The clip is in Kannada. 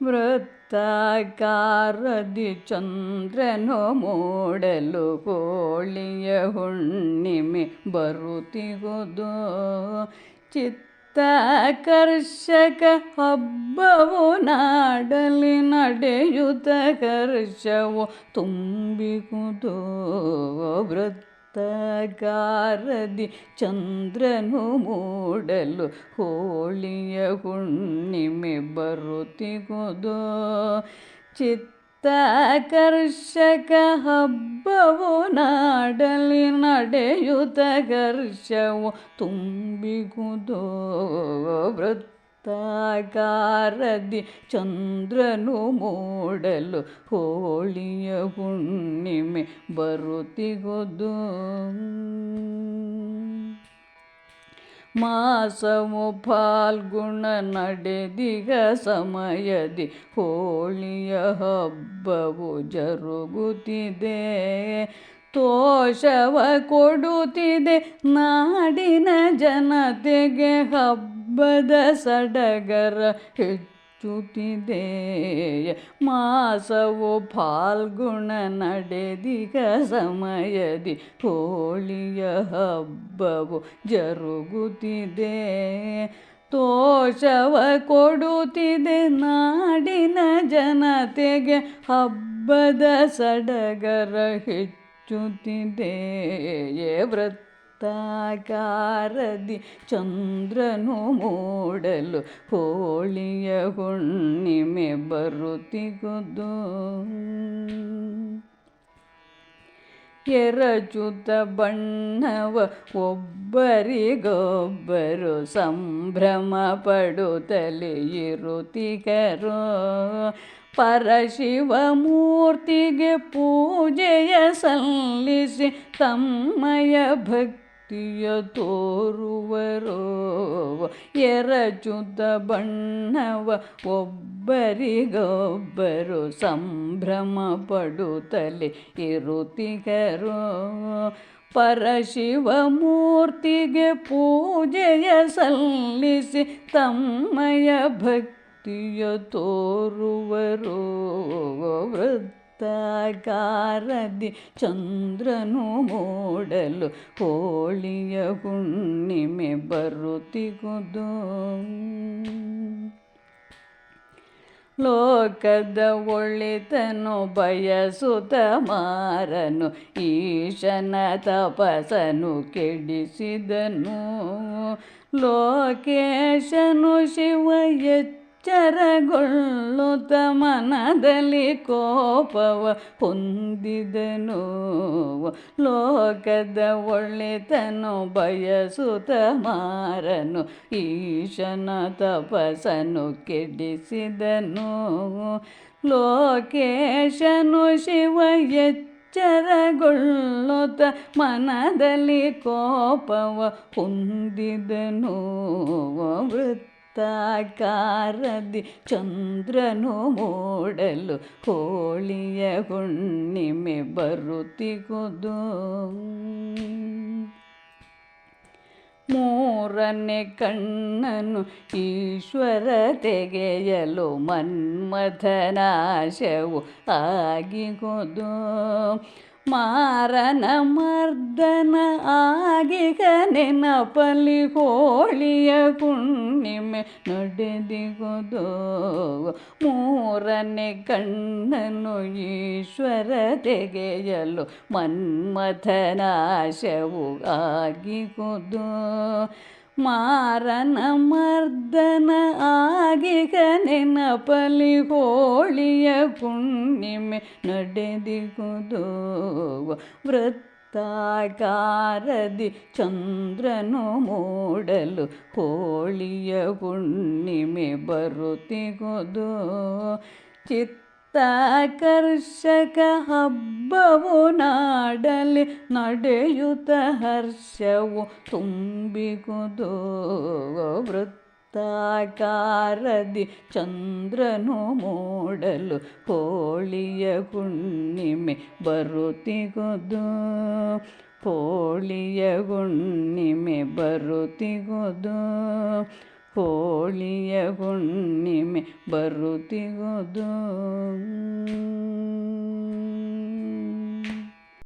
ವೃತ್ತಾಕಾರದಿ ಚಂದ್ರನು ಮೂಡಲು ಕೋಳಿಯ ಹುಣ್ಣಿಮೆ ಬರುತ್ತಿಗುದು ಚಿತ್ತಾಕರ್ಷಕ ಹಬ್ಬವು ನಾಡಲಿ ನಡೆಯುತ್ತ ಕರ್ಷವು ತುಂಬಿಗುದು ವೃತ್ತಾಕಾರದಿ ಚಂದ್ರನು ಮೂಡಲು ಹೋಳಿಯ ಹುಣ್ಣಿಮೆ ಬರುತ್ತಿಗುದು. ಚಿತ್ತಾಕರ್ಷಕ ಹಬ್ಬವು ನಾಡಲಿ ನಡೆಯುತ್ತ ಕರ್ಷವು ತುಂಬಿಗುದು. ವೃತ್ತಾಕಾರದಿ ಚಂದ್ರನು ಮೂಡಲು ಹೋಳಿಯ ಹುಣ್ಣಿಮೆ ಬರುತ್ತಿಗೊದು. ಮಾಸವು ಫಾಲ್ಗುಣ ನಡೆದಿಗ ಸಮಯದಿ ಹೋಳಿಯ ಹಬ್ಬವು ಜರುಗುತ್ತಿದೆ. ತೋಷವ ಕೊಡುತ್ತಿದೆ ನಾಡಿನ ಜನತೆಗೆ ಹಬ್ಬದ ಸಡಗರ ಹೆಚ್ಚುತ್ತಿದೆ ಮಾಸವು ಫಾಲ್ಗುಣ ನಡೆದಿಗ ಸಮಯದಿ ಹೋಳಿಯ ಹಬ್ಬವು ಜರುಗುತ್ತಿದೆ. ತೋಷವ ಕೊಡುತ್ತಿದೆ ನಾಡಿನ ಜನತೆಗೆ ಹಬ್ಬದ ಸಡಗರ ಹೆಚ್ಚುತ್ತಿದೆ ವೃತ್ತಾಕಾರದಿ ಚಂದ್ರನು ಮೂಡಲು ಹೋಳಿಯ ಹುಣ್ಣಿಮೆ ಬರುತ್ತಿಗುದು. ಎರಚುತ ಬಣ್ಣವ ಒಬ್ಬರಿಗೊಬ್ಬರು ಸಂಭ್ರಮ ಪಡುತ್ತಲೇ ಪರಶಿವ ಮೂರ್ತಿಗೆ ಪೂಜೆಯ ಸಲ್ಲಿಸಿ ತಮ್ಮಯ ಭಕ್ತಿಯ ತೋರುವರೋ ಎರಚುತ ಬಣ್ಣವ ಒಬ್ಬರಿಗೊಬ್ಬರು ಸಂಭ್ರಮ ಪಡುತ್ತಲೇ ಇರುತ್ತಿಗರೋ ಪರಶಿವ ಮೂರ್ತಿಗೆ ಪೂಜೆಯ ಸಲ್ಲಿಸಿ ತಮ್ಮಯ ಭಕ್ತಿಯ ತೋರುವರೋ ವೃತ್ತಾಕಾರದಿ ಚಂದ್ರನು ಮೂಡಲು ಹೋಳಿಯ ಹುಣ್ಣಿಮೆ ಬರುತ್ತಿಗುದು. ಲೋಕದ ಒಳಿತನು ಬಯಸುತ ಮಾರನು, ಈಶನ ತಪಸನು ಕೆಡಿಸಿದನು. ಲೋಕೇಶನು ಶಿವ ಎಚ್ಚರಗೊಳ್ಳುತ್ತ ಮನದಲ್ಲಿ ಕೋಪವ ಹೊಂದಿದನು. ಲೋಕದ ಒಳ್ಳೆತನು, ಬಯಸುತ್ತ ಮಾರನು. ಈಶನ ತಪಸನು ಕೆಡಿಸಿದನು. ಲೋಕೇಶನು ಶಿವ ಎಚ್ಚರಗೊಳ್ಳುತ್ತ ಮನದಲ್ಲಿ ಕೋಪವ ಹೊಂದಿದನು. ವೃತ್ತಾಕಾರದಿ ಚಂದ್ರನು ಮೂಡಲು ಹೋಳಿಯ ಹುಣ್ಣಿಮೆ ಬರುತ್ತಿಗುದು. ಮೂರನೇ ಕಣ್ಣನು ಈಶ್ವರ ತೆಗೆಯಲು ಮನ್ಮಥನಾಶವು ಆಗಿಗುದು. ಮಾರನ ಮರ್ದನ ಆಗಿಗ ನೆನಪಲಿ ಹೋಳಿಯ ಪುಣ್ಣಿಮೆ ನಡೆದಿಗುದು. ಮೂರನೇ ಕಣ್ಣನು ಈಶ್ವರ ತೆಗೆಯಲು ಮನ್ಮಥನಾಶವು ಆಗಿಗುದು. ಮಾರನ ಮರ್ದನ ಆಗಿಗ ನೆನಪಲಿ ಹೋಳಿಯ ಪುಣ್ಣಿಮೆ ನಡೆದಿಗುದು. ವೃತ್ತಾಕಾರದಿ ಚಂದ್ರನು ಮೂಡಲು ಹೋಳಿಯ ಹುಣ್ಣಿಮೆ ಬರುತ್ತಿಗುದು. ಚಿತ್ತಾಕರ್ಷಕ ಹಬ್ಬವು ನಾಡಲಿ ನಡೆಯುತ ಹರ್ಷವು ತುಂಬಿಗುದು. ವೃತ್ತಾಕಾರದಿ ಚಂದ್ರನು ಮೂಡಲು ಹೋಳಿಯ ಹುಣ್ಣಿಮೆ ಬರುತ್ತಿಗುದು. ಹೋಳಿಯ ಹುಣ್ಣಿಮೆ ಬರುತ್ತಿಗುದು. ಹೋಳಿಯ ಹುಣ್ಣಿಮೆ ಬರುತ್ತಿಗುದು